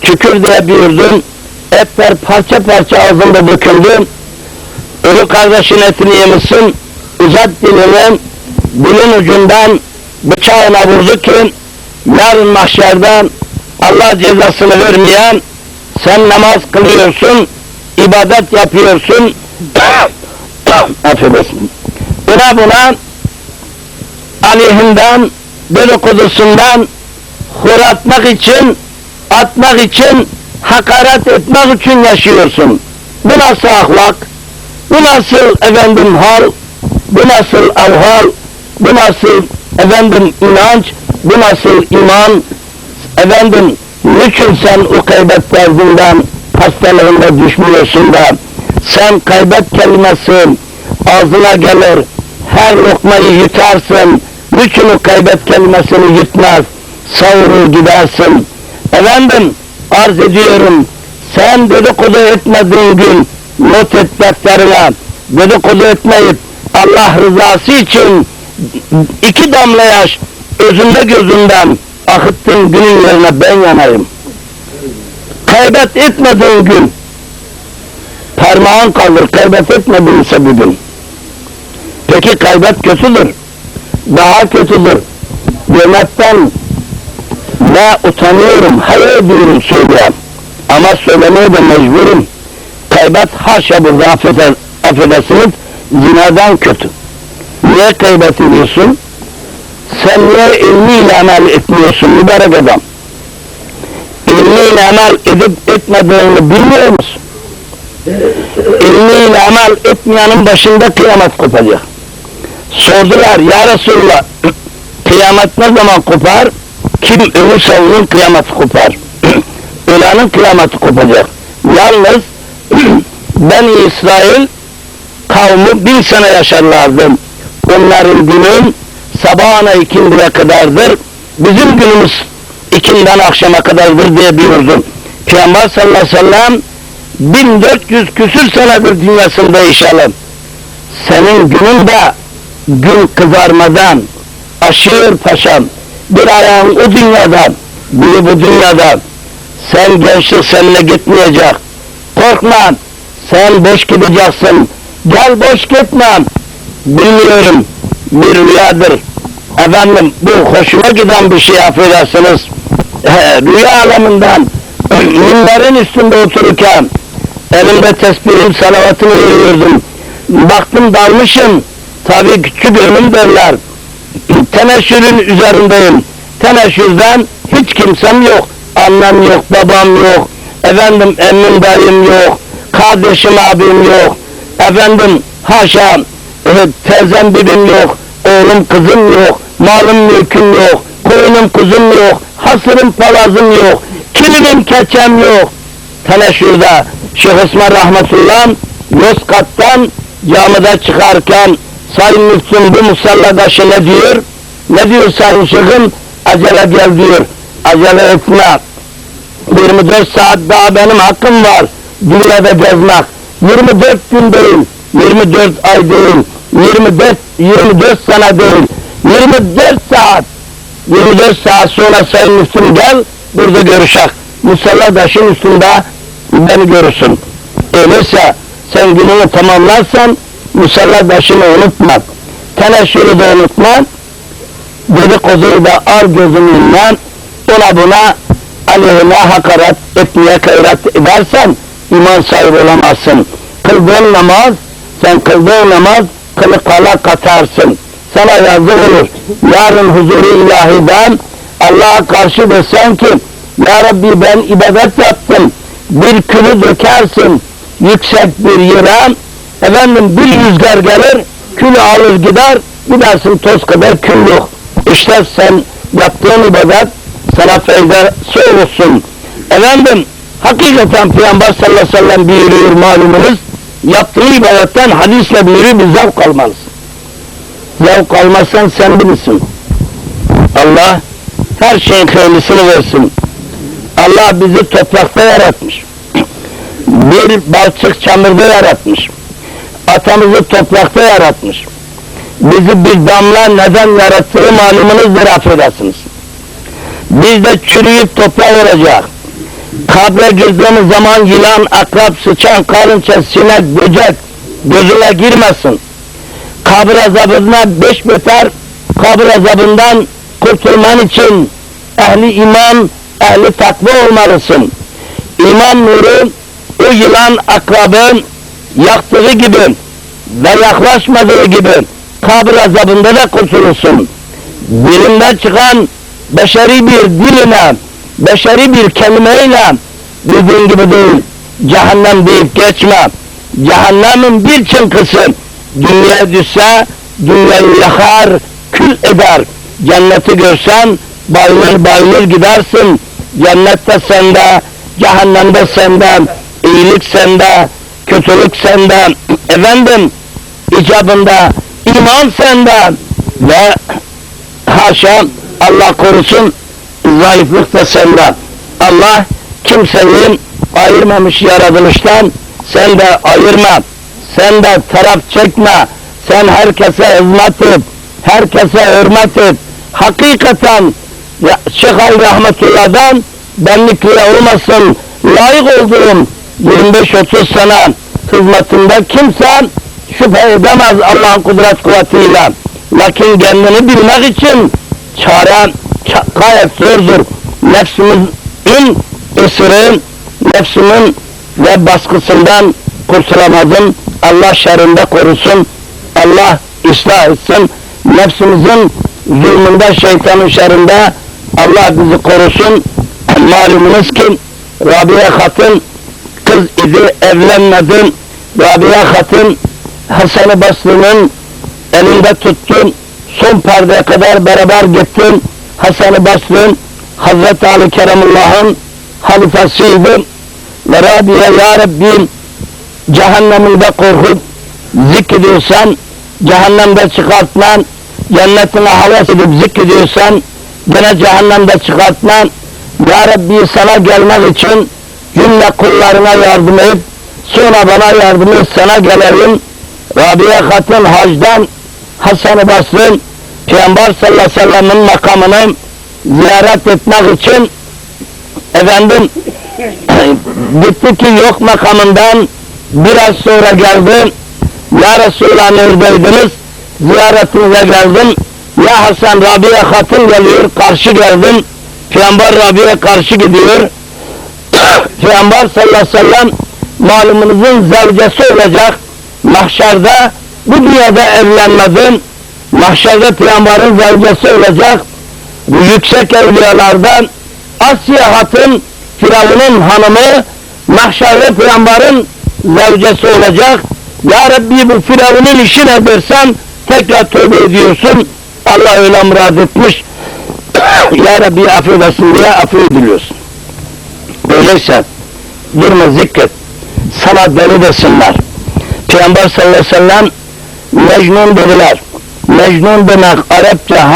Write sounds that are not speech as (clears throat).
Tükür diye buyurdum. Etler parça parça ağzında döküldü. Ölü kardeşin etini yemişsin. Uzat dilini dilin ucundan bıçağına vurdu ki yarın mahşerden Allah cezasını vermeyen sen namaz kılıyorsun, ibadet yapıyorsun. (coughs) Affedersin. Buna buna aleyhinden, dedikodusundan huratmak için, atmak için, hakaret etmek için yaşıyorsun. Bu nasıl ahlak? Bu nasıl efendim hal? Bu nasıl evhal? Bu nasıl efendim inanç? Bu nasıl iman? Efendim niçin sen o kaybet derdinden hastalığında düşmüyorsun da sen kaybet kelimesi ağzına gelir her lokmayı yutarsın niçin o kaybet kelimesini yutmaz savurur gidersin efendim arz ediyorum sen dedikodu etmediğin gün not et defterine dedikodu etmeyip Allah rızası için iki damla yaş özünde gözünden akıttığın günün yerine ben yanayım. Kaybet etmediğin gün parmağın kalır, kaybet etmediyse bugün. Peki kaybet kötüdür. Daha kötüdür. Yemekten ne utanıyorum, hayır ediyorum söyleyeyim. Ama söylemeye de mecburum. Kaybet haşa burada affeder, affedersiniz, zinadan kötü. Niye kaybet ediyorsun? Sen niye ilmiyle amel etmiyorsun mübarek adam? İlmiyle amel edip etmediğini bilmiyor musun? İlmiyle amel etmeyenin başında kıyamet kopacak. Sordular ya Resulallah kıyamet ne zaman kopar? Kim ölürse onun kıyameti kopar. (clears throat) Ölenin kıyameti kopacak. Yalnız (clears throat) Beni İsrail kavmi bin sene yaşarlardı. Onların günü sabahına ikindiye kadardır. Bizim günümüz ikinden akşama kadardır diye buyurdu. Peygamber sallallahu aleyhi ve sellem 1400 küsür senedir dünyasında inşallah. Senin günün de gün kızarmadan aşıyor paşam. Bir ayağın o dünyada, biri bu dünyada. Sen gençlik seninle gitmeyecek. Korkma, sen boş gideceksin. Gel boş gitme. Bilmiyorum, bir rüyadır. Efendim, bu hoşuma giden bir şey affedersiniz. He, rüya aleminden, minberin üstünde otururken, elimde tesbihim, salavatımı veriyordum. Baktım dalmışım, tabii küçük ölüm derler. Teneşürün üzerindeyim. Teneşürden hiç kimsem yok. Annem yok, babam yok. Efendim emmim dayım yok. Kardeşim abim yok. Efendim haşa e, teyzem bibim yok. Oğlum kızım yok. Malım mülküm yok. Koyunum kuzum yok. Hasırım palazım yok. Kilimim keçem yok. Teneşürde Şeyh Osman Rahmetullah Yozgat'tan camide çıkarken Sayın Müftüm bu musalladaşı ne diyor? Ne diyor Sayın Şeyh'im? Acele gel diyor. Acele etme. 24 saat daha benim hakkım var. Dünyada gezmek. 24 gün değil. 24 ay değil. 24, 24 sene değil. 24 saat. 24 saat sonra Sayın Müftüm gel. Burada görüşek. Musalladaşın üstünde beni görürsün. Öyleyse sen gününü tamamlarsan musalladaşını unutma. Teneşürü de unutma. Dedikoduyu da al gözününden ona buna aleyhine hakaret etmeye gayret edersen iman sahibi olamazsın. Kıldığın namaz, sen kıldığın namaz kılı kala katarsın. Sana yazık olur. Yarın huzuru ilahiden Allah'a karşı desen ki Ya Rabbi ben ibadet yaptım. Bir külü dökersin yüksek bir yere efendim bir rüzgar gelir külü alır gider gidersin toz kadar kül yok. İşte sen yaptığın ibadet sana faydası olsun. Efendim hakikaten Peygamber sallallahu aleyhi ve sellem buyuruyor malumunuz yaptığı ibadetten hadisle buyuruyor bir zevk almalısın. Zevk almazsan sen bilirsin. Allah her şeyin hayırlısını versin. Allah bizi toprakta yaratmış. (clears throat) Bir balçık çamurda yaratmış. Atamızı toprakta yaratmış. Bizi bir damla neden yarattığı malumunuzdur affedersiniz. Biz de çürüyüp toprağa olacak. Kabre girdiğimiz zaman yılan, akrap, sıçan, karınca, sinek, böcek gözüne girmesin. Kabir azabına beş beter kabir azabından kurtulman için ehli iman, ehli takva olmalısın. İman nuru o yılan akrabın yaktığı gibi ve yaklaşmadığı gibi kabir azabında da kurtulursun. Dilinden çıkan beşeri bir diline, beşeri bir kelimeyle dediğin gibi değil, cehennem deyip geçme. Cehennemin bir çınkısı dünya düşse dünyayı yakar, kül eder. Cenneti görsen bayılır bayılır gidersin. Cennette sende, cehennemde sende, iyilik sende, kötülük sende, efendim icabında iman sende ve haşa Allah korusun zayıflık da sende. Allah kimseyi ayırmamış yaratılıştan sen de ayırma. Sen de taraf çekme. Sen herkese hizmet et. Herkese hürmet et. Hakikaten Şeyh Ali Rahmetullah'dan benlikle olmasın. Layık olduğum 25-30 sene hizmetinde kimse şüphe edemez Allah'ın kudret kuvvetiyle. Lakin kendini bilmek için çare ça- gayet zordur. Nefsimizin ısırı, nefsimin ve baskısından kurtulamadım. Allah şerrinde korusun. Allah ıslah etsin. Nefsimizin zulmünde, şeytanın şerrinde Allah bizi korusun. Malumunuz ki Rabia Hatun kız idi, evlenmedi. Rabia Hatun Hasan-ı Basri'nin elinde tuttun. Son perdeye kadar beraber gittin. Hasan-ı Basri'nin Hazreti Ali Kerimullah'ın halifesiydi. Ve Rabia Ya Rabbim cehenneminde korkup zikrediyorsan cehennemde çıkartman cennetine havas edip zikrediyorsan gene cehennemde çıkartman Ya Rabbi sana gelmek için cümle kullarına yardım et sonra bana yardım et sana gelelim Rabia Hatun hacdan Hasan-ı Basri Peygamber sallallahu aleyhi ve sellem'in makamını ziyaret etmek için efendim (clears throat) gitti ki yok makamından biraz sonra geldi. Ya Resulallah neredeydiniz? Ziyaretinize geldim. Ya Hasan Rabia Hatun geliyor, karşı geldim. Peygamber Rabia karşı gidiyor. Peygamber sallallahu aleyhi ve sellem malumunuzun zevcesi olacak. Mahşerde bu dünyada evlenmedin. Mahşerde Peygamber'in zevcesi olacak. Bu yüksek evliyalardan Asya Hatun Firavun'un hanımı mahşerde Peygamber'in zevcesi olacak. Ya Rabbi bu Firavun'un işi ne dersen tekrar tövbe ediyorsun. Allah öyle murad etmiş. (coughs) ya Rabbi affedersin diye affediliyorsun. Öyleyse durma zikret. Sana deli desinler. Peygamber sallallahu aleyhi ve sellem Mecnun dediler. Mecnun demek Arapça